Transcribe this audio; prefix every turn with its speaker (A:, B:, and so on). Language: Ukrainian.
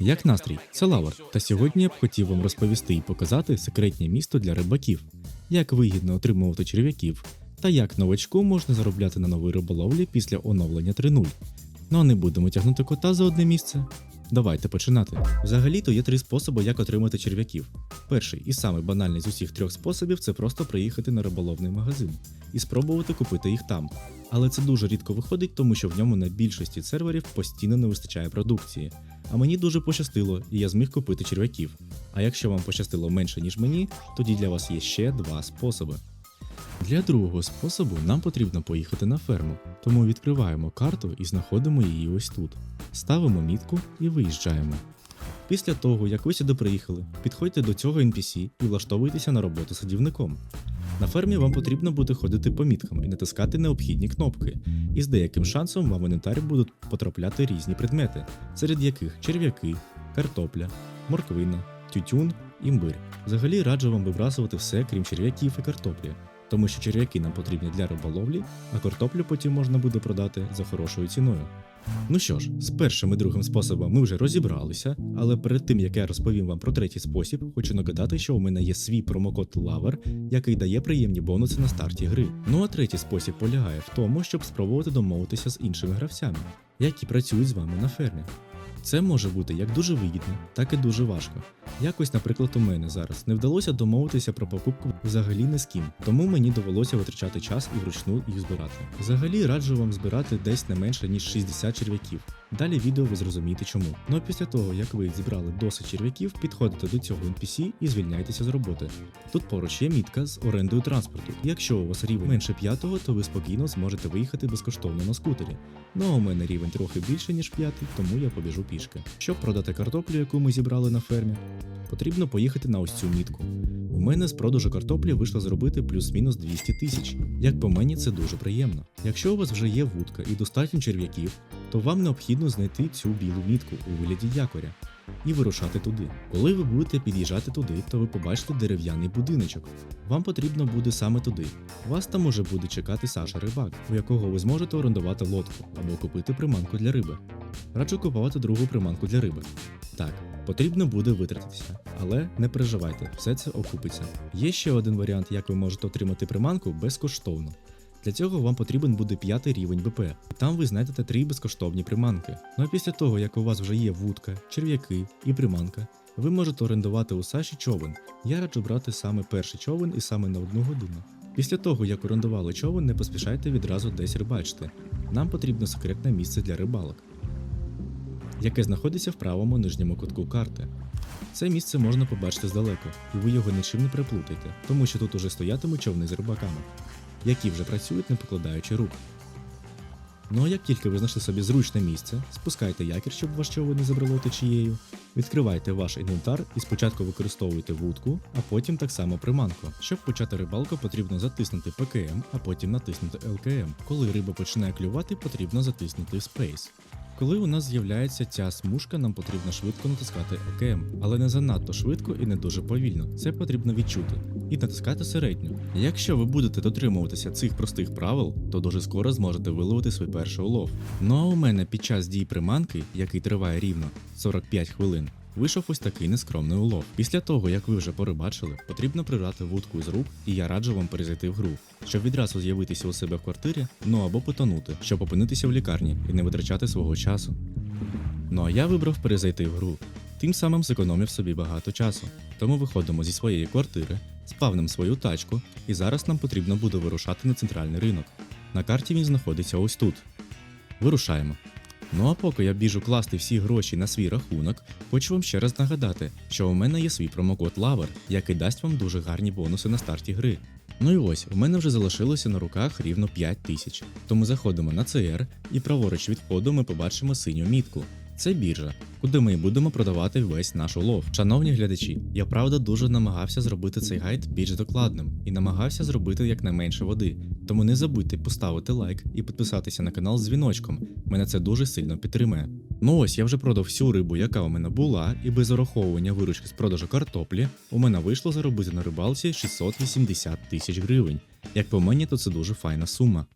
A: Як настрій? Це Лавр. Та сьогодні я б хотів вам розповісти і показати секретне місто для рибаків, як вигідно отримувати черв'яків, та як новачку можна заробляти на новій риболовлі після оновлення 3.0. Ну а не будемо тягнути кота за одне місце. Давайте починати. Взагалі-то є три способи, як отримати черв'яків. Перший і самий банальний з усіх трьох способів це просто приїхати на риболовний магазин і спробувати купити їх там. Але це дуже рідко виходить, тому що в ньому на більшості серверів постійно не вистачає продукції. А мені дуже пощастило, і я зміг купити черв'яків. А якщо вам пощастило менше, ніж мені, тоді для вас є ще два способи. Для другого способу нам потрібно поїхати на ферму, тому відкриваємо карту і знаходимо її ось тут. Ставимо мітку і виїжджаємо. Після того, як ви сюди приїхали, підходьте до цього NPC і влаштовуйтеся на роботу садівником. На фермі вам потрібно буде ходити по міткам і натискати необхідні кнопки, і з деяким шансом вам в інвентар будуть потрапляти різні предмети, серед яких черв'яки, картопля, морквина, тютюн, імбир. Взагалі раджу вам вибрасувати все, крім черв'яків і картоплі, тому що черв'яки нам потрібні для риболовлі, а картоплю потім можна буде продати за хорошою ціною. Ну що ж, з першим і другим способом ми вже розібралися, але перед тим як я розповім вам про третій спосіб, хочу нагадати, що у мене є свій промокод LAVER, який дає приємні бонуси на старті гри. Ну а третій спосіб полягає в тому, щоб спробувати домовитися з іншими гравцями, які працюють з вами на фермі. Це може бути як дуже вигідно, так і дуже важко. Якось, наприклад, у мене зараз не вдалося домовитися про покупку взагалі не з ким, тому мені довелося витрачати час і вручну їх збирати. Взагалі раджу вам збирати десь не менше ніж 60 черв'яків. Далі відео ви зрозумієте чому. Ну а після того, як ви зібрали досить черв'яків, підходите до цього NPC і звільняйтеся з роботи. Тут поруч є мітка з орендою транспорту. Якщо у вас рівень менше п'ятого, то ви спокійно зможете виїхати безкоштовно на скутері. Ну а у мене рівень трохи більше, ніж п'ятий, тому я побіжу пішки. Щоб продати картоплю, яку ми зібрали на фермі, потрібно поїхати на ось цю мітку. У мене з продажу картоплі вийшло зробити плюс-мінус 200 тисяч. Як по мені, це дуже приємно. Якщо у вас вже є вудка і достатньо черв'яків, то вам необхідно знайти цю білу мітку у вигляді якоря і вирушати туди. Коли ви будете під'їжджати туди, то ви побачите дерев'яний будиночок. Вам потрібно буде саме туди. Вас там уже буде чекати Саша Рибак, у якого ви зможете орендувати лодку або купити приманку для риби. Раджу купувати другу приманку для риби. Так, потрібно буде витратитися, але не переживайте, все це окупиться. Є ще один варіант, як ви можете отримати приманку безкоштовно. Для цього вам потрібен буде п'ятий рівень БП, там ви знайдете три безкоштовні приманки. Ну а після того, як у вас вже є вудка, черв'яки і приманка, ви можете орендувати у Саші човен. Я раджу брати саме перший човен і саме на одну годину. Pісля того, як орендували човен, не поспішайте відразу десь рибачити. Нам потрібно секретне місце для рибалок, яке знаходиться в правому нижньому кутку карти. Це місце можна побачити здалеку, і ви його нічим не переплутайте, тому що тут уже стоятимуть човни з рибаками, які вже працюють не покладаючи рук. Ну а як тільки ви знайшли собі зручне місце, спускайте якір, щоб ваш не забрало течією, відкривайте ваш інвентар і спочатку використовуйте вудку, а потім так само приманку. Щоб почати рибалку, потрібно затиснути ПКМ, а потім натиснути ЛКМ. Коли риба починає клювати, потрібно затиснути Space. Коли у нас з'являється ця смужка, нам потрібно швидко натискати ОКМ, але не занадто швидко і не дуже повільно. Це потрібно відчути. І натискати середню. Якщо ви будете дотримуватися цих простих правил, то дуже скоро зможете виловити свій перший улов. Ну а у мене під час дії приманки, який триває рівно 45 хвилин, вийшов ось такий нескромний улов. Після того, як ви вже порибачили, потрібно прибрати вудку з рук, і я раджу вам перезайти в гру, щоб відразу з'явитися у себе в квартирі, ну або потонути, щоб опинитися в лікарні і не витрачати свого часу. Ну а я вибрав перезайти в гру, тим самим зекономив собі багато часу. Тому виходимо зі своєї квартири, спавним свою тачку, і зараз нам потрібно буде вирушати на центральний ринок. На карті він знаходиться ось тут. Вирушаємо. Ну а поки я біжу класти всі гроші на свій рахунок, хочу вам ще раз нагадати, що у мене є свій промокод LAVER, який дасть вам дуже гарні бонуси на старті гри. Ну і ось, в мене вже залишилося на руках рівно 5 тисяч. Тому заходимо на CR і праворуч від входу ми побачимо синю мітку. Це біржа, куди ми будемо продавати весь наш улов. Шановні глядачі, я правда дуже намагався зробити цей гайд більш докладним і намагався зробити якнайменше води. Тому не забудьте поставити лайк і підписатися на канал з дзвіночком. Мене це дуже сильно підтримує. Ну ось я вже продав всю рибу, яка у мене була, і без ураховування виручки з продажу картоплі у мене вийшло заробити на рибалці 680 тисяч гривень. Як по мені, то це дуже файна сума.